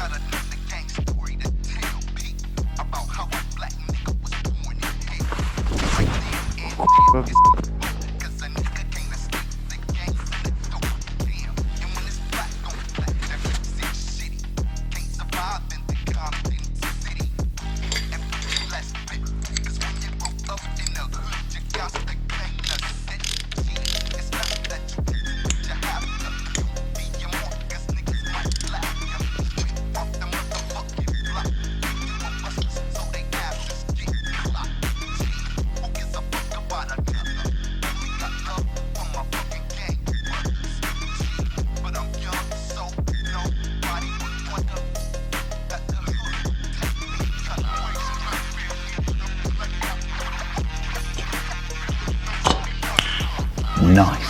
got another gang story to tell people about how a black nigga was born in hell. Right then and Nice.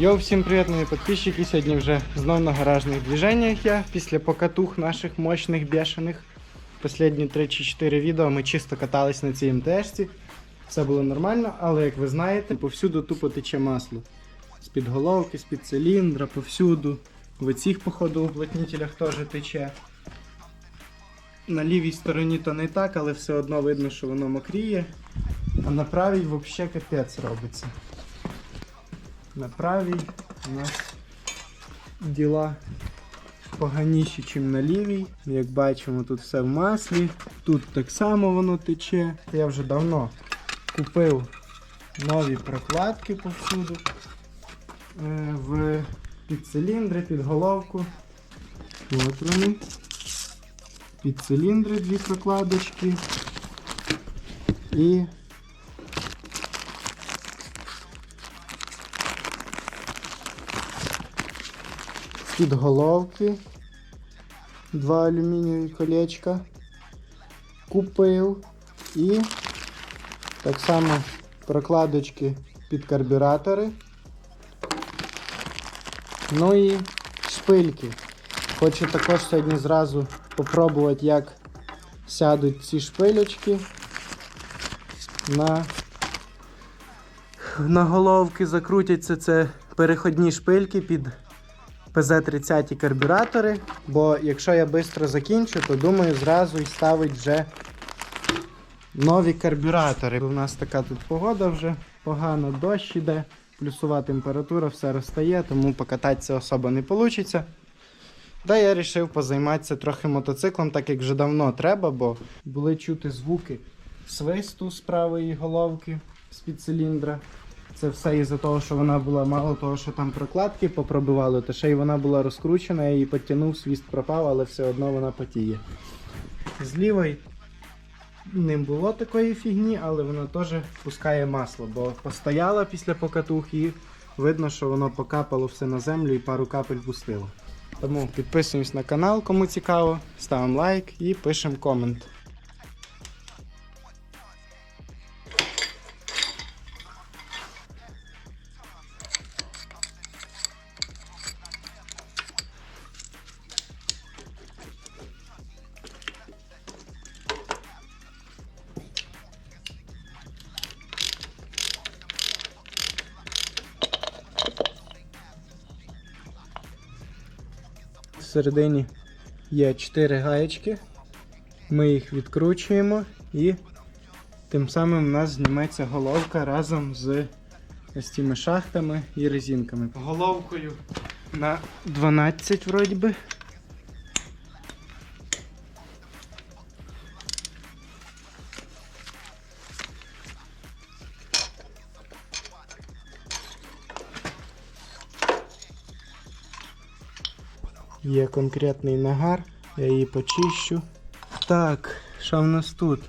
Йоу, всім привіт, мої підписчики. Сьогодні вже знов на гаражних движеннях я після покатух наших мощних бешених. Последні 3 чи 4 відео ми чисто катались на цій МТшці. Все було нормально, але як ви знаєте, повсюду тупо тече масло. З-під головки, з-під циліндра, повсюду. В цих, походу, уплотнителях теж тече. На лівій стороні то не так, але все одно видно, що воно мокріє. А на правій взагалі капець робиться. На правій у нас діла поганіші, ніж на лівій. Як бачимо, тут все в маслі. Тут так само воно тече. Я вже давно купив нові прокладки повсюду. Е, В під циліндри, під головку. От вони. Під циліндри дві прокладочки. І під головки. Два алюмінієві колечка. Купив. І так само прокладочки під карбюратори. Ну і шпильки. Хочу також сьогодні зразу попробувати, як сядуть ці шпилечки на, на головки. Закрутяться це переходні шпильки під ПЗ-30 карбюратори, бо якщо я швидко закінчу, то думаю зразу і ставить вже нові карбюратори. У нас така тут погода вже погано, дощ іде, плюсова температура, все розстає, тому покататися особо не вийде. Та я вирішив позайматися трохи мотоциклом, так як вже давно треба, бо були чути звуки свисту з правої головки з-під циліндра. Це все із-за того, що вона була мало того, що там прокладки попробивали, то ще й вона була розкручена, я її підтягнув, свіст пропав, але все одно вона потіє. З лівої не було такої фігні, але вона теж пускає масло, бо постояла після покатух і видно, що воно покапало все на землю і пару капель пустило. Тому підписуємось на канал, кому цікаво, ставимо лайк і пишемо комент. Всередині є 4 гаєчки. Ми їх відкручуємо і тим самим у нас зніметься головка разом з ось цими шахтами і резинками. Головкою на 12 вроді би. Конкретний нагар, я її почищу. Так, що в нас тут?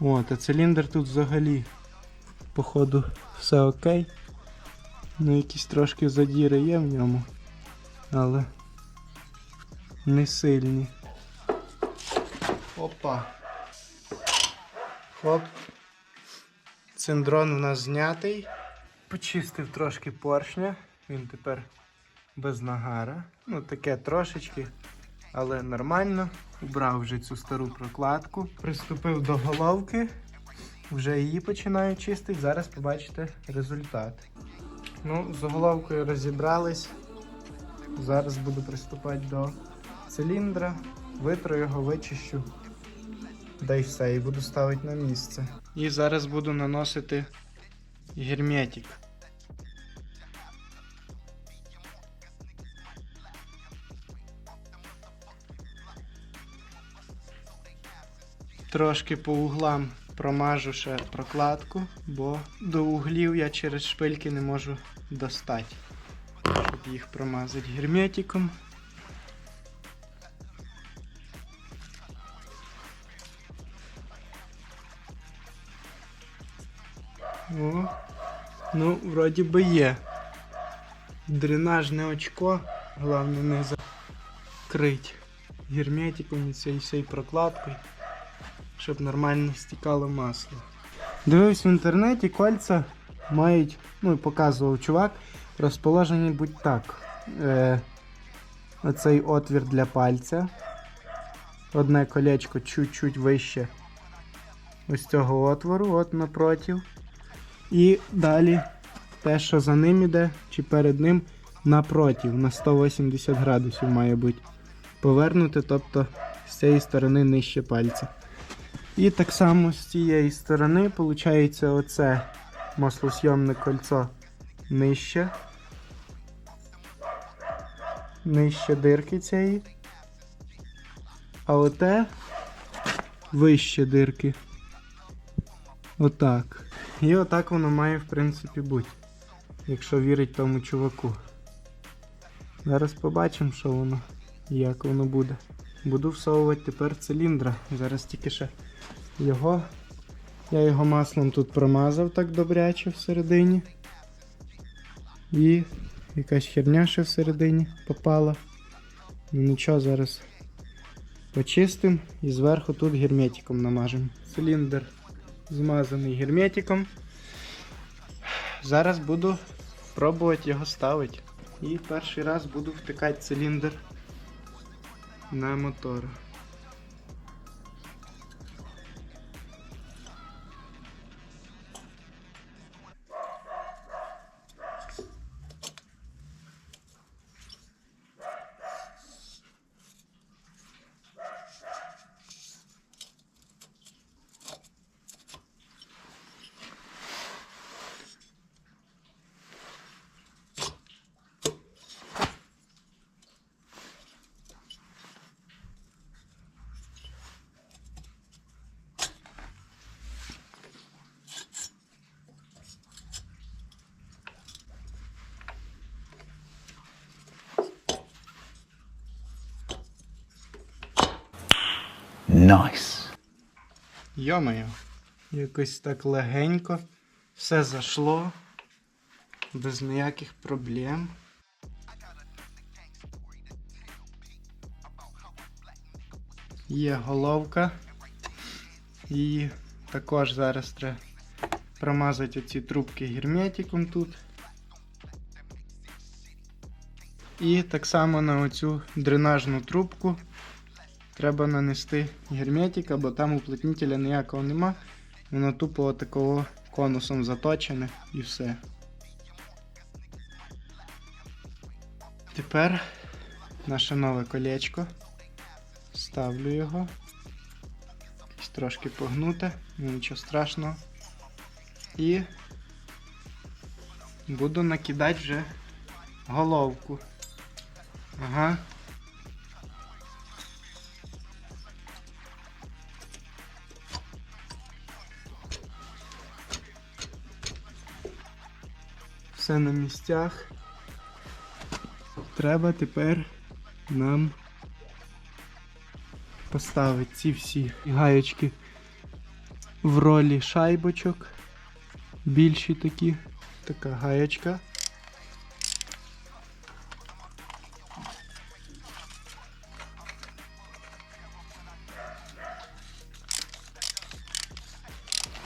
О, та циліндр тут взагалі, походу, все окей. Ну, якісь трошки задіри є в ньому, але не сильні. Опа. Хоп. Циндрон у нас знятий. Почистив трошки поршня. Він тепер без нагара. Ну, таке трошечки, але нормально. Убрав вже цю стару прокладку. Приступив до головки. Вже її починаю чистити. Зараз побачите результат. Ну, з головкою розібрались. Зараз буду приступати до циліндра, витру його, вичищу. Да й все, і буду ставити на місце. І зараз буду наносити герметик. Трошки по углам промажу ще прокладку, бо до углів я через шпильки не можу достати, щоб їх промазати герметиком. О, ну, вроді би є. Дренажне очко, головне не закрить герметиком і цією прокладкою щоб нормально стікало масло. Дивився в інтернеті, кольця мають, ну і показував чувак, розположені будь так. Е, оцей отвір для пальця. Одне колечко чуть-чуть вище ось цього отвору, от напротив. І далі те, що за ним іде, чи перед ним напротив, на 180 градусів має бути повернути, тобто з цієї сторони нижче пальця. І так само з цієї сторони, виходить, оце маслосйомне кольцо нижче. Нижче дирки цієї. А оте вище дирки. Отак. І отак воно має, в принципі, бути. Якщо вірить тому чуваку. Зараз побачимо, що воно, як воно буде. Буду всовувати тепер циліндра. Зараз тільки ще його. Я його маслом тут промазав так добряче всередині. І якась херня ще всередині попала. Ну нічого, зараз почистим і зверху тут герметиком намажемо. Циліндр змазаний герметиком. Зараз буду пробувати його ставити. І перший раз буду втикати циліндр на мотор. Nice. Йомаю, якось так легенько. Все зайшло. Без ніяких проблем. Є головка. І також зараз треба промазати оці трубки герметиком тут. І так само на оцю дренажну трубку треба нанести герметика, бо там уплотнителя ніякого нема. Воно тупо такого конусом заточене і все. Тепер наше нове колечко. Ставлю його. Якось трошки погнуте, ну нічого страшного. І буду накидати вже головку. Ага. Все на місцях. Треба тепер нам поставити ці всі гаєчки в ролі шайбочок. Більші такі. Така гаєчка.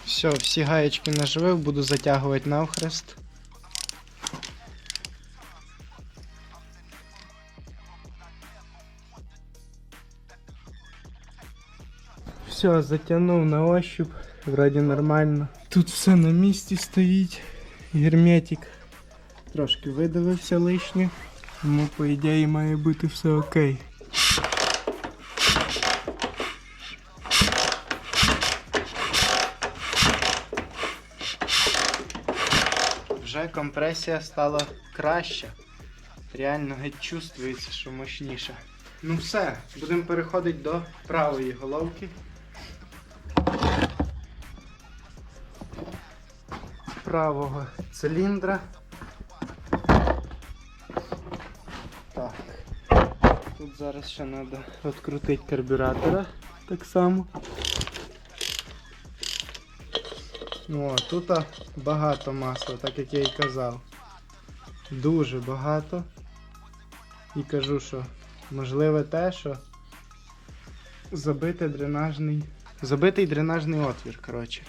Все, всі гаєчки наживив, буду затягувати навхрест. Все, затягнув на ощупь, вроді нормально. Тут все на місці стоїть. Герметик трошки видавився лишнє, тому по ідеї має бути все окей. Вже компресія стала краща. Реально геть чувствується, що мощніше. Ну все, будемо переходити до правої головки. Правого циліндра. Так. Тут зараз ще треба відкрутити карбюратора так само. О, тут багато масла, так як я і казав. Дуже багато. І кажу, що можливе те, що забити дренажний. Забитий дренажний отвір, коротше.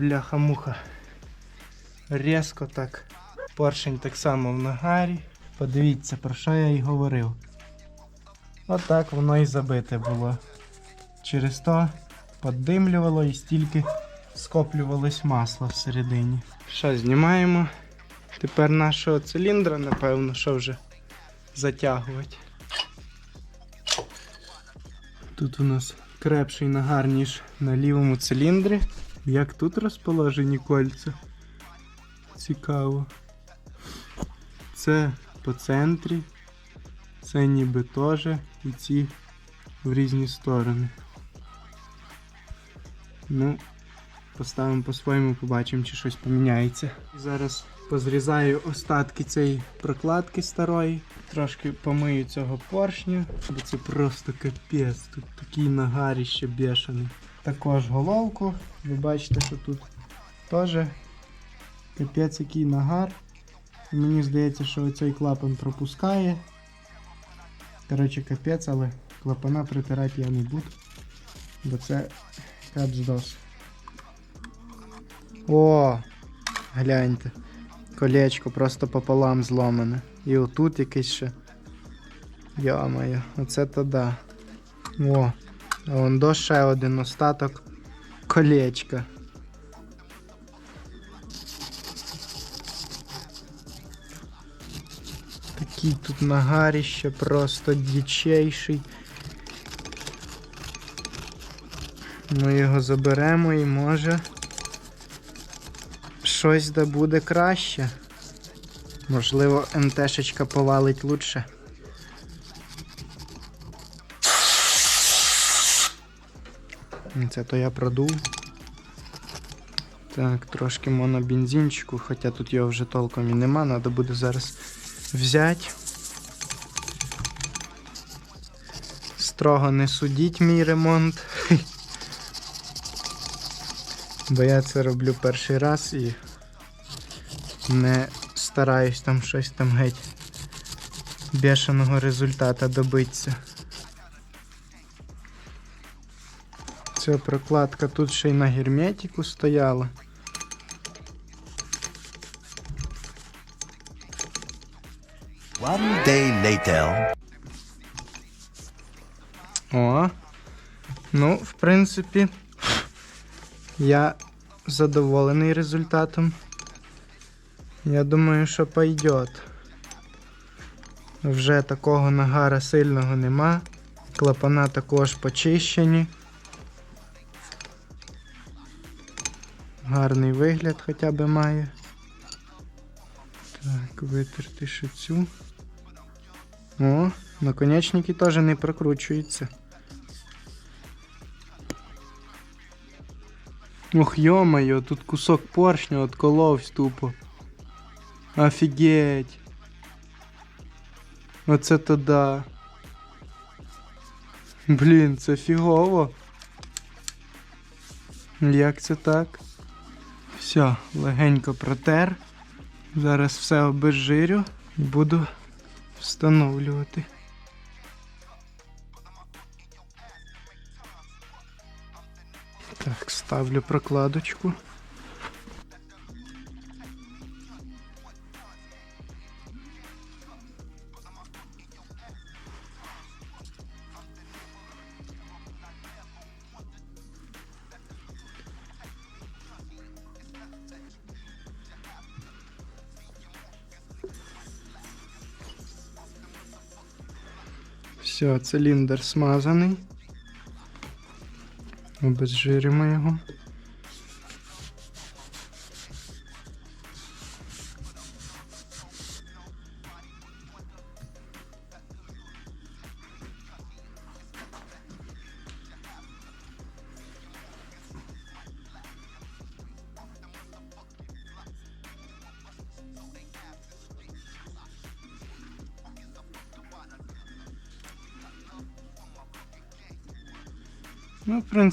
Бляха-муха. Різко так. Поршень так само в нагарі. Подивіться, про що я і говорив. Отак воно і забите було. Через то поддимлювало і стільки скоплювалось масло всередині. Що, знімаємо. Тепер нашого циліндра, напевно, що вже затягувати. Тут у нас крепший нагар, ніж на лівому циліндрі. Як тут розположені кольця? Цікаво. Це по центрі, це ніби теж і ці в різні сторони. Ну, поставимо по-своєму, побачимо, чи щось поміняється. Зараз позрізаю остатки цієї прокладки старої. Трошки помию цього поршня, бо це просто капець. Тут такий нагаріще бешений. Також головку. Ви бачите, що тут теж капець який нагар. Мені здається, що оцей клапан пропускає. Коротше, капець, але клапана притирати я не буду. Бо це капздос. О! Гляньте. Колечко просто пополам зломане. І отут якийсь ще. Йо-моє, оце то да. О, а до ще один остаток колечка. Такий тут нагаріще просто дичейший. Ми його заберемо і може щось да буде краще. Можливо, МТшечка повалить лучше. Це то я продув. Так, трошки монобензинчику, хоча тут його вже толком і нема, треба буде зараз взяти. Строго не судіть мій ремонт. Бо я це роблю перший раз і не стараюсь там щось там геть бешеного результата добитися. Ця прокладка тут ще й на герметику стояла. One day later. О. Ну, в принципі, я задоволений результатом. Я думаю, що пойдет. Вже такого нагара сильного нема. Клапана також почищені. Гарний вигляд хоча б має. Так, витерти ще цю. О, наконечники теж не прокручуються. Ох, йо-моє, тут кусок поршня отколовсь тупо. Офігеть. Оце то да. Блін, це фігово. Як це так? Все, легенько протер. Зараз все обезжирю і буду встановлювати. Так, ставлю прокладочку. Все, циліндр смазаний. Обезжиримо його.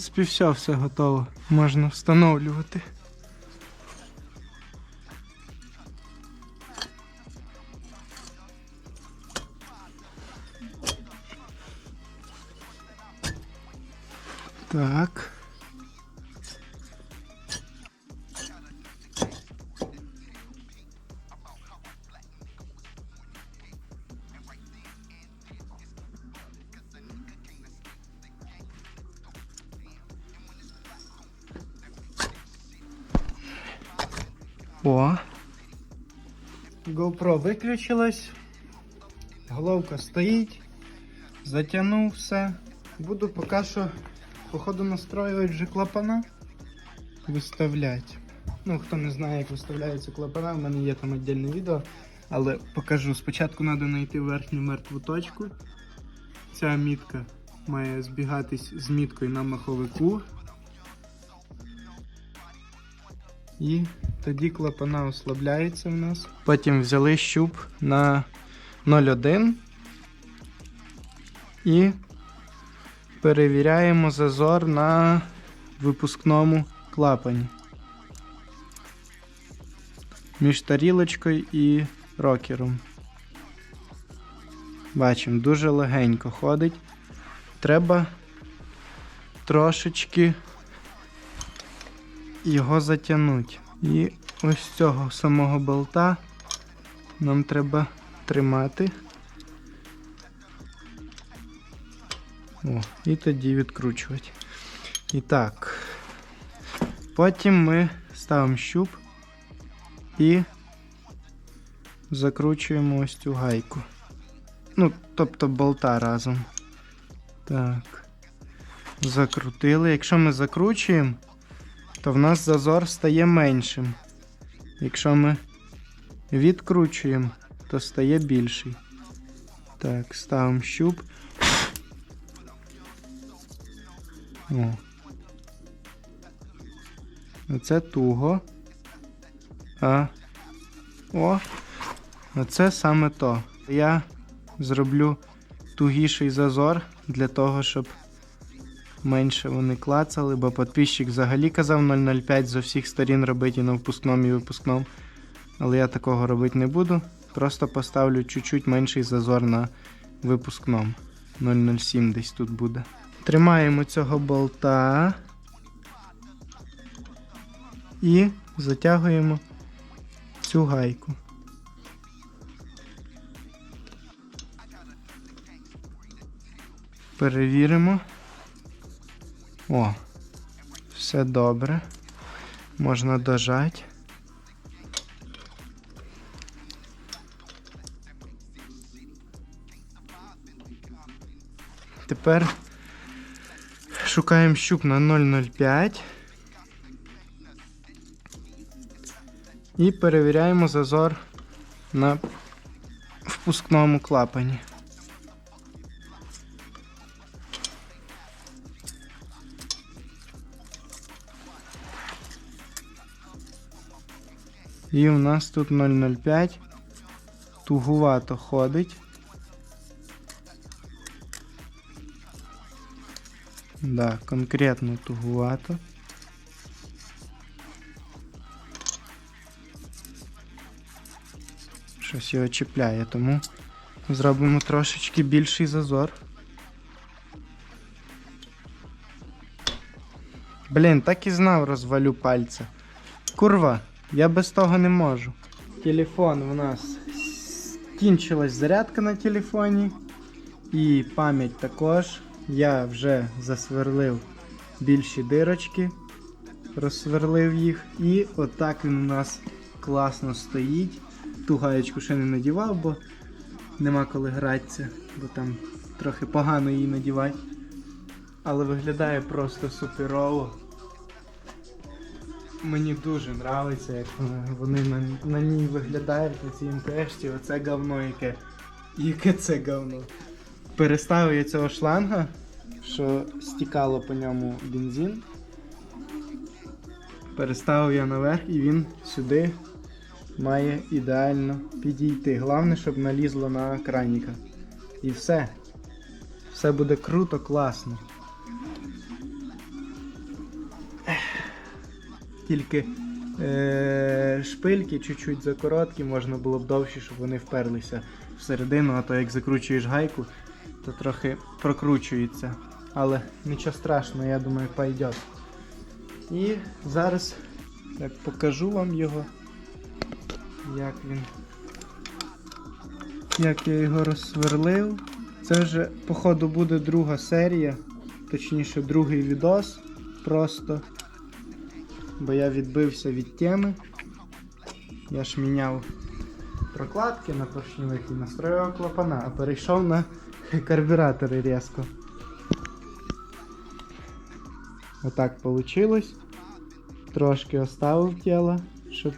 Принципі, все, все готово. Можна встановлювати. Так. GoPro виключилась. Головка стоїть. Затягнув все. Буду поки що, походу, настроювати вже клапана. Виставляти. Ну, хто не знає, як виставляються клапана, в мене є там віддільне відео. Але покажу. Спочатку треба знайти верхню мертву точку. Ця мітка має збігатись з міткою на маховику. І тоді клапана ослабляється в нас. Потім взяли щуп на 0,1 і перевіряємо зазор на випускному клапані. Між тарілочкою і рокером. Бачимо, дуже легенько ходить. Треба трошечки його затягнути. І ось цього самого болта нам треба тримати. О, і тоді відкручувати. І так. Потім ми ставимо щуп і закручуємо ось цю гайку. Ну, тобто болта разом. Так. Закрутили. Якщо ми закручуємо, то в нас зазор стає меншим. Якщо ми відкручуємо, то стає більший. Так, ставимо щуп. О. Оце туго. А. О. Оце саме то. Я зроблю тугіший зазор для того, щоб менше вони клацали, бо підписчик взагалі казав 0,05 з усіх сторін робити і на впускному і випускному. Але я такого робити не буду. Просто поставлю чуть-чуть менший зазор на випускному. 0,07 десь тут буде. Тримаємо цього болта і затягуємо цю гайку. Перевіримо. О, все добре. Можна дожати. Тепер шукаємо щуп на 0,05. І перевіряємо зазор на впускному клапані. І у нас тут 0,05. Тугувато ходить. Да, конкретно тугувато. Щось його чіпляє, тому зробимо трошечки більший зазор. Блін, так і знав, розвалю пальця. Курва, я без того не можу. Телефон у нас кінчилась зарядка на телефоні. І пам'ять також. Я вже засверлив більші дирочки, розсверлив їх. І отак він у нас класно стоїть. Ту гаєчку ще не надівав, бо нема коли гратися, бо там трохи погано її надівати. Але виглядає просто суперово. Мені дуже подобається, як вони на, на ній виглядають на цій МТшці. Оце говно яке. Яке це говно. Переставив я цього шланга, що стікало по ньому бензин. Переставив я наверх і він сюди має ідеально підійти. Головне, щоб налізло на краніка. І все. Все буде круто, класно. Тільки е- шпильки чуть-чуть закороткі, можна було б довші, щоб вони вперлися всередину, а то як закручуєш гайку, то трохи прокручується. Але нічого страшного, я думаю, пойде. І зараз як покажу вам його, як він. Як я його розсверлив. Це вже, походу, буде друга серія, точніше, другий відос. Просто. Бо я відбився від теми. Я ж міняв прокладки на поршневих і настроював клапана, а перейшов на карбюратори різко. Отак вийшло. Трошки оставив тіло, щоб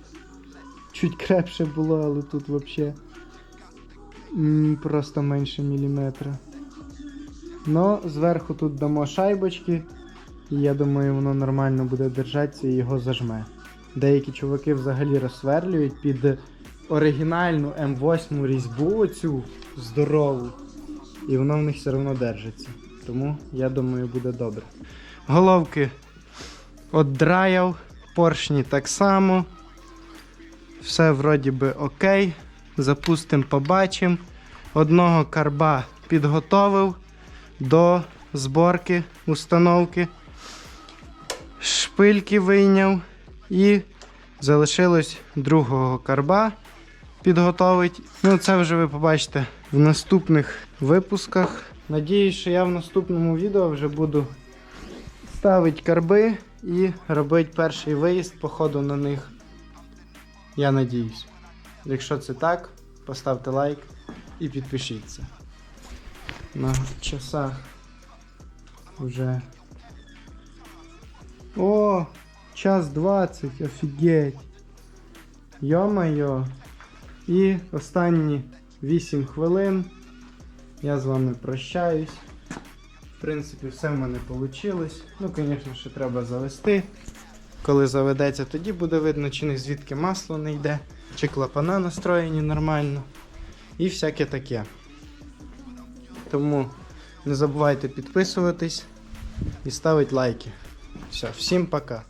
чуть крепше було, але тут взагалі просто менше міліметра. Но зверху тут дамо шайбочки, і я думаю, воно нормально буде держатися і його зажме. Деякі чуваки взагалі розсверлюють під оригінальну М8 різьбу оцю здорову. І воно в них все одно держиться. Тому я думаю, буде добре. Головки отдраяв, поршні так само. Все вроді би окей. Запустимо, побачимо. Одного карба підготовив до зборки, установки. Шпильки вийняв і залишилось другого карба підготовить. Ну, це вже ви побачите в наступних випусках. Надіюсь, що я в наступному відео вже буду ставити карби і робити перший виїзд, походу на них. Я надіюсь. Якщо це так, поставте лайк і підпишіться. На часах вже. О! Час 20, офігеть. Йо-майо. І останні 8 хвилин. Я з вами прощаюсь. В принципі, все в мене вийшло. Ну, звісно, ще треба завести. Коли заведеться, тоді буде видно, чи не звідки масло не йде, чи клапана настроєні нормально. І всяке таке. Тому не забувайте підписуватись і ставити лайки. Все, всім пока.